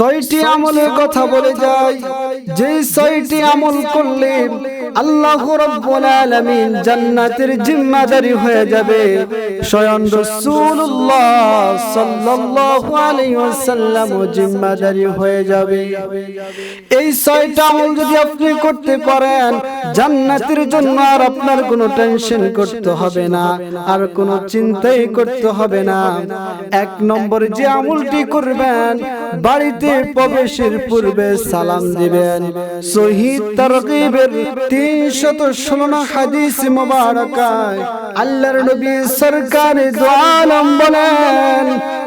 ছয়টি আমলের কথা বলে যাই। যে ছয়টি আমল করলে আল্লাহ রাব্বুল আলামিন জান্নাতের জিম্মাদারি হয়ে যাবে। স্বয়ং রাসূলুল্লাহ সাল্লাল্লাহু আলাইহি ওয়াসাল্লাম জিম্মাদারি হয়ে যাবে। এই ছয়টা আমল যদি আপনি করতে পারেন, জান্নাতের জন্য আর আপনার কোনো টেনশন করতে হবে না, আর কোনো চিন্তাই করতে হবে না। এক নম্বর যে আমলটি করবেন, বাড়িতে প্রবেশের পূর্বে সালাম দিবেন। শহীদ তারকিবের তিনশত ষোলো হাদিস মোবারকায় আল্লাহর নবী সরকার দোয়ালম বলেন,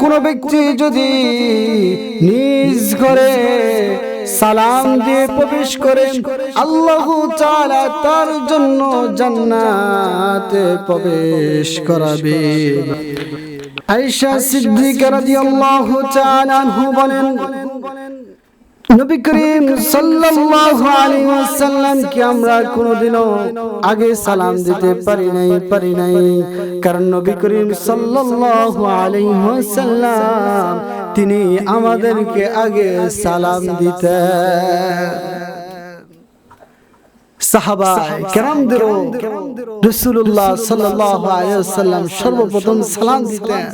কোন ব্যক্তি যদি নিজ ঘরে সালাম দিয়ে প্রবেশ করেন আল্লাহ তাআলা তার জন্য জান্নাতে প্রবেশ করাবে। আয়েশা সিদ্দিকা রাদিয়াল্লাহু তাআলা আনহু বলেন নবী করিম সাল্লাল্লাহু আলাইহি ওয়াসাল্লাম কি আমরা কোনোদিনও আগে সালাম দিতে পারি নাই পারি নাই। কারণ নবী করিম সাল্লাল্লাহু আলাইহি ওয়াসাল্লাম তিনি আমাদেরকে আগে সালাম দিতেন। সাহাবা কেরামদেরও রাসূলুল্লাহ সাল্লাল্লাহু আলাইহি ওয়াসাল্লাম সর্বপ্রথম সালাম দিতেন।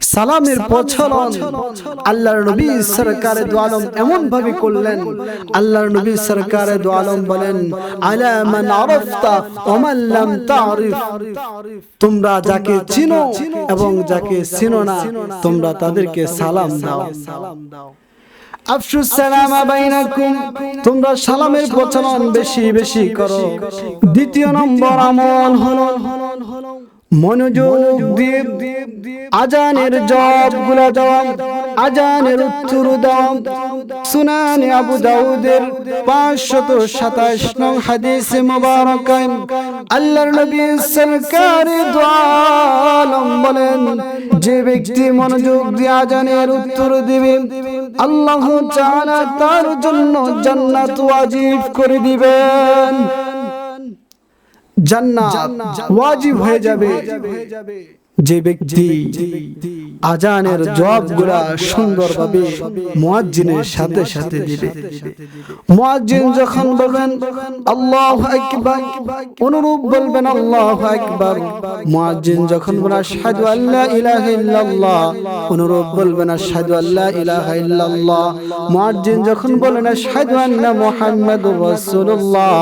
সালামের প্রচলন আল্লাহর নবী সরকারে দোয়ালম এমন ভাবে করলেন। আল্লাহর নবী সরকারে দোয়ালম বলেন আলা মান আরাফতা ওয়া মান লাম তারিফ তোমরা যাকে চিনো এবং যাকে চিনো না তোমরা তাদেরকে সালাম দাও। আফসুস সালাম বাইনাকুম তোমরা সালামের প্রচলন বেশি বেশি করো। দ্বিতীয় নম্বর আমল হলো মনোযোগ দিয়ে আজানের জবগুলা আজানের উত্তর সুনানি আবু দাউদের পাঁচশত সাতাশ নং হাদিস মোবারক আল্লাহর নবী সরকার দোয়ালম বলেন যে ব্যক্তি মনোযোগ দিয়ে আজানের উত্তর দিবে আল্লাহ তাআলা তার জন্য জান্নাত ওয়াজিব করে দিবেন। জান্নাত ওয়াজিব হয়ে যাবে। যে ব্যক্তি আজানের জবাবগুলা সুন্দরভাবে মুয়াজ্জিনের সাথে সাথে দিবে। মুয়াজ্জিন যখন বলবেন, আল্লাহু আকবার, অনুরূপ বলবেন, আল্লাহু আকবার। মুয়াজ্জিন যখন বলেন, আশহাদু আল্লা ইলাহা ইল্লাল্লাহ, অনুরূপ বলবেন, আশহাদু আল্লা ইলাহা ইল্লাল্লাহ। মুয়াজ্জিন যখন বলেন, আশহাদু আন্না মুহাম্মাদুর রাসূলুল্লাহ,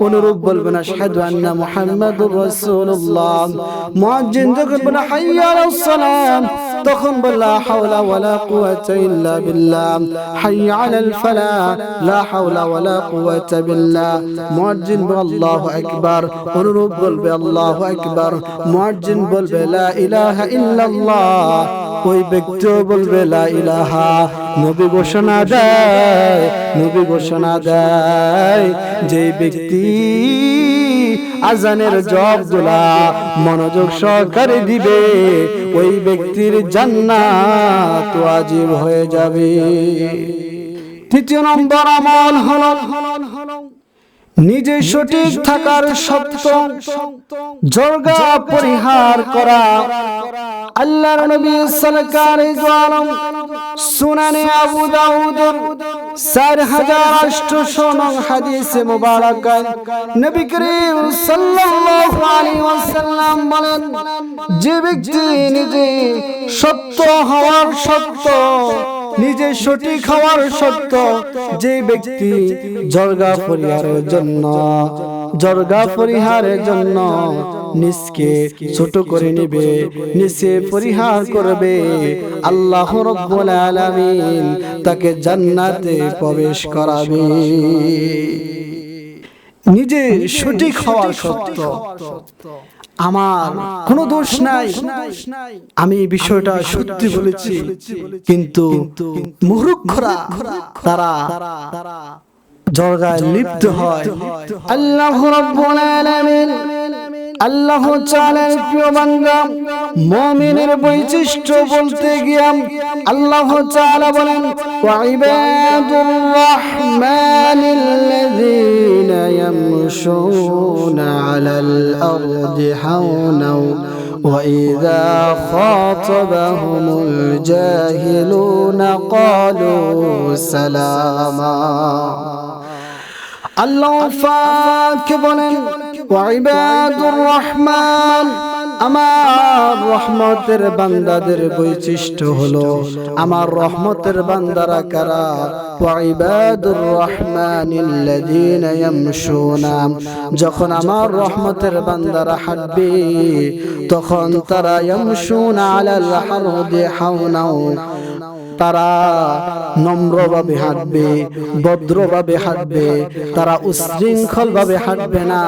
অনুরূপ বলবেন, আশহাদু আন্না মুহাম্মাদুর রাসূলুল্লাহ। মুয়াজ্জিন যখন বলে হাইয়া আলাস সালাম তখন বলে হাওলা ওয়ালা কুওয়াতা ইল্লা বিল্লাহ। হাইয়া আলাল ফালাহ লা হাওলা ওয়ালা কুওয়াতা বিল্লাহ। মুয়াজ্জিন আল্লাহু আকবার। অনুরূপ বলবে, আল্লাহু আকবার। মুয়াজ্জিন বলবে, লা ইলাহা ইল্লাল্লাহ। ওই ব্যক্তিও বলবে, লা ইলাহা। নবী ঘোষণা দেয়, নবী ঘোষণা দেয় যে ব্যক্তি আজানের জবগুলা মনোযোগ সহকারে দিবে। ওই ব্যক্তির জান্নাত আজীব হয়ে যাবে। তৃতীয় নম্বর আমল হলো নিজে সঠিক থাকার সত্য জর্গা পরিহার করা। আল্লাহর নবী সরকার আলম সুনানে আবু দাউদের চার হাজার আটশো নং হাদিসে মুবারক নবী করিম সাল্লাল্লাহু আলাইহি ওয়াসাল্লাম বলেন, যে ব্যক্তি নিজে সত্য হওয়ার সত্য নিজে সঠিক হওয়ার সত্য যে ব্যক্তি জর্গা পরিহারের জন্য, জর্গা পরিহারের জন্য নিজকে ছোট করে নেবে নিচে পরিহার করবে। আল্লাহ রব্বুল আলামিন তাকে জান্নাতে প্রবেশ করাবে। নিজে সঠিক হওয়ার সত্য আমার কোনো দোষ নাই। আমি এই বিষয়টা সত্যি বলেছি। কিন্তু মুহূর্খরা তারা জর্গায় লিপ্ত হয়। আল্লাহ রাব্বুল আলামিন আল্লাহ চালের প্রিয় বান্দা মুমিনের বৈশিষ্ট্য বলতে গিয়ে আল্লাহ চালা বলেন ওয়াইবাদুর রাহমানিল্লাযীনা ইয়ামশুনা আলাল আরদি হাওনা وإذا خاطبهم الجاهلون قالوا سلاما আল্লাহ পাক বলেন রহমান, আমার রহমতের বান্দাদের বৈশিষ্ট্য হলো আমার রহমতের বান্দারা কারা? ওয়াইবাদুর রহমানিল্লাযীনা ইয়ামশুনা। যখন আমার রহমতের বান্দারা হাঁটবে, তখন তারা ইয়ামশুনা আলাল হাওনাও। তারা নম্রভাবে হাঁটবে, ভদ্রভাবে হাঁটবে, তারা উশৃঙ্খল ভাবে হাঁটবে না,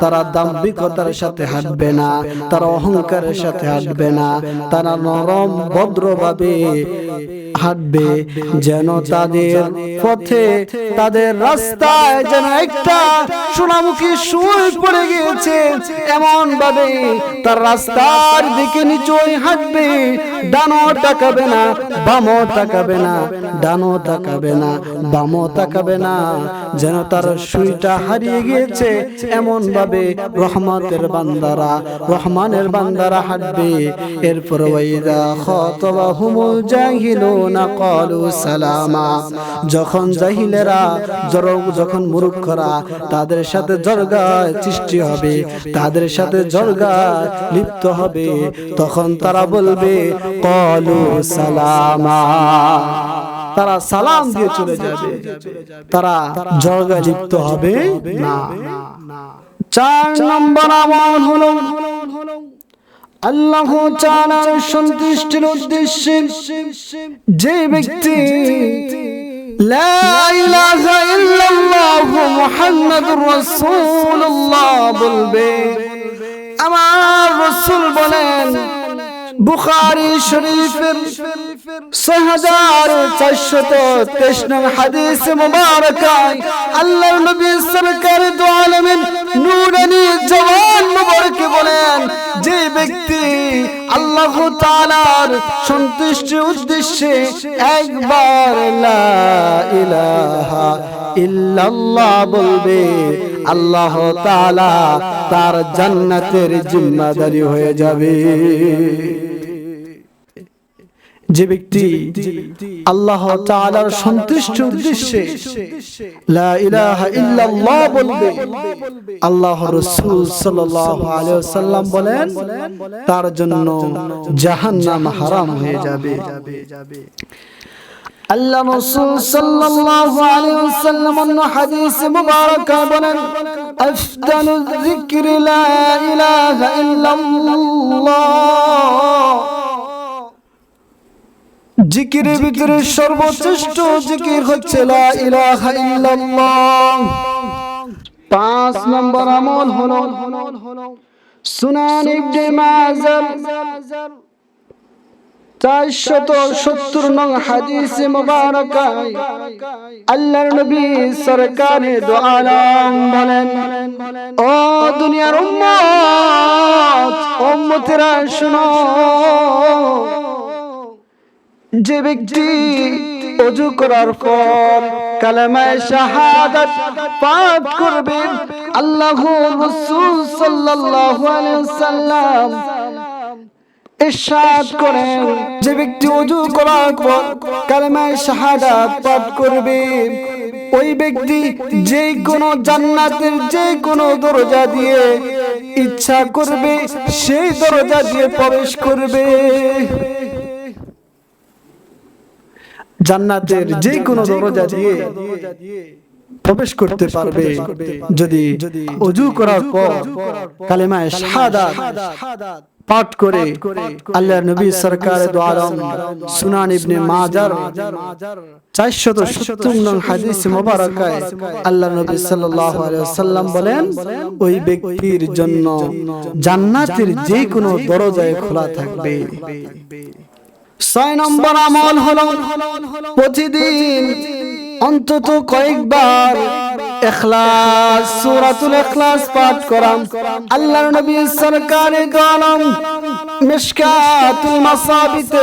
তারা দাম্ভিকতার সাথে হাঁটবে না, তারা অহংকারের সাথে হাঁটবে না, তারা নরম, ভদ্রভাবে হাঁটবে যেন তাদের পথে, তাদের রাস্তায় যেন একটা সোনামুখী সুর পড়ে গিয়েছে। এমন ভাবে তার রাস্তার দিকে নিচই হাঁটবে ডানো তাকাবে না, বামও তাকাবে না তাকাবে না, বামও তাকাবে না। যেন তার সুইটা হারিয়ে গিয়েছে এমন ভাবে রহমতের বান্দারা, রহমানের বান্দারা হাঁটবে। এরপর সালামা। যখন জাহিলেরা জর- যখন মূর্খরা, তাদের সাথে জর্গায় সৃষ্টি হবে, তাদের সাথে জর্গায় লিপ্ত হবে, তখন তারা বলবে কলু সালামা। তারা সালাম দিয়ে চলে যাবে। তারা জর্গায় লিপ্ত হবে? না। চার নম্বর আমল হলো আল্লাহ তাআলার সন্তুষ্টির উদ্দেশ্যে যে ব্যক্তি লা ইলাহা ইল্লাল্লাহ মুহাম্মাদুর রাসূলুল্লাহ বলবে। আমার রাসূল বলেন বুখারী শরীফের ছয় হাজার চারশত তেইশ হাদিস মুবারকায় আল্লাহর নবী সরকার দু আলমিন নূরানি জওয়ান মুবারক বলেন, যে ব্যক্তি আল্লাহ তাআলার সন্তুষ্টির উদ্দেশ্যে একবার লা ইলাহা ইল্লাল্লাহ বলবে, আল্লাহ তাআলা তার জান্নাতের জিম্মাদারি হয়ে যাবে। যে ব্যক্তি আল্লাহ তাআলার সন্তুষ্ট উদ্দেশ্যে লা ইলাহা ইল্লাল্লাহ বলবে। আল্লাহ রাসূল সাল্লাল্লাহু আলাইহি ওয়াসাল্লাম বলেন তার জন্য জাহান্নাম হারাম হয়ে যাবে। আল্লাহ রাসূল সাল্লাল্লাহু আলাইহি ওয়াসাল্লাম অন্য হাদিস মুবারক বলেন যিকরি লা ইলাহা ইল্লাল্লাহ। জিকিরের ভিতরে সর্বশ্রেষ্ঠ জিকির হচ্ছে লা ইলাহা ইল্লাল্লাহ। পাঁচ নম্বর আমল হলো সুনান ইবনে মাজার। চারশত সত্তর নং হাদিসে মুবারকায় আল্লাহর নবী সরকারে দো আলম বলেন ও দুনিয়ার উম্মত উম্মতেরা শুনো যে ব্যক্তি অজু করার পর কালেমায় শাহাদাত পাঠ করবে আল্লাহ রাসূল সাল্লাল্লাহু আলাইহি ওয়াসাল্লাম। ইরশাদ করেন যে ব্যক্তি অজু করার পর কালেমায় শাহাদাত পাঠ করবে ওই ব্যক্তি যে কোনো জান্নাতের যে কোনো দরজা দিয়ে ইচ্ছা করবে, সেই দরজা দিয়ে প্রবেশ করবে। জান্নাতের যে কোনো দরজা দিয়ে প্রবেশ করতে পারবে। যদি অজু করার পর কালেমায় শাহাদাত পাঠ করে আল্লাহ নবী সরকার দো সুনান ইবনে মাজার চারশত সত্তর নং হাদিস মোবারকায় আল্লাহ নবী সাল্লাল্লাহু আলাইহি ওয়াসাল্লাম বলেন ওই ব্যক্তির জন্য জান্নাতের যে কোনো দরজায় খোলা থাকবে। ছয় নম্বর আমল হলো প্রতিদিন অন্তত কয়েকবার ইখলাস সূরাতুল ইখলাস পাঠ করা আল্লাহর নবী সরকারে গলম মিশকাতুল মাসাবিতে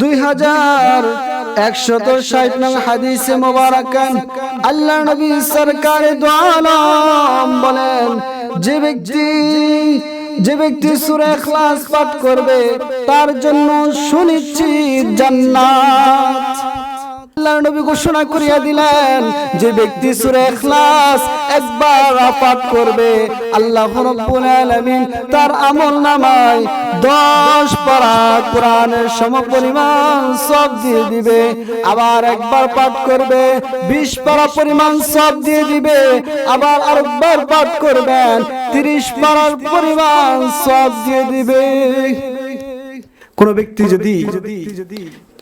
2160 নং হাদিসে মুবারাকান আল্লাহর নবী সরকারে দোয়ালম বলেন যে ব্যক্তি যে ব্যক্তি সুরে খ্লাস পাঠ করবে তার জন্য সুনিশ্চিত জান্নাত। আল্লাহর নবী ঘোষণা করিয়া দিলেন, যে ব্যক্তি ইখলাস একবার করবে, আল্লাহ রাব্বুল আলামিন তার আমলনামায় 10 পারা কোরআনের সমপরিমাণ সব দিয়ে দিবে, আবার একবার পাঠ করবে 20 পারা পরিমাণ সব দিয়ে দিবে, আবার আরেকবার পাঠ করবেন 30 পারার পরিমাণ সব দিয়ে দিবে। কোন ব্যক্তি যদি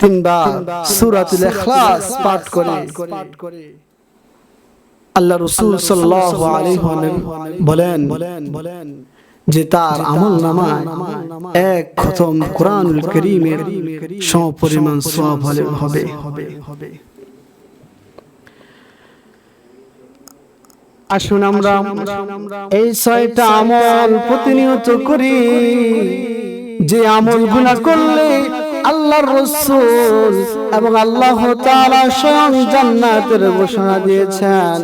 তিনবার সূরাতুল ইখলাস পাঠ করে আল্লাহ রাসূল সাল্লাল্লাহু আলাইহি বলেন বলেন যে তার আমল নামায় এক খতম কোরআনুল করিমের সমপরিমাণ সওয়াব হবে। হবে। আসুন আমরা এই ছয়টা আমল প্রতিনিয়ত করি। যে আমল গুণা করলে আল্লাহর রসুল এবং আল্লাহ তারা স্বয়ং জান্নাতের ঘোষণা দিয়েছেন।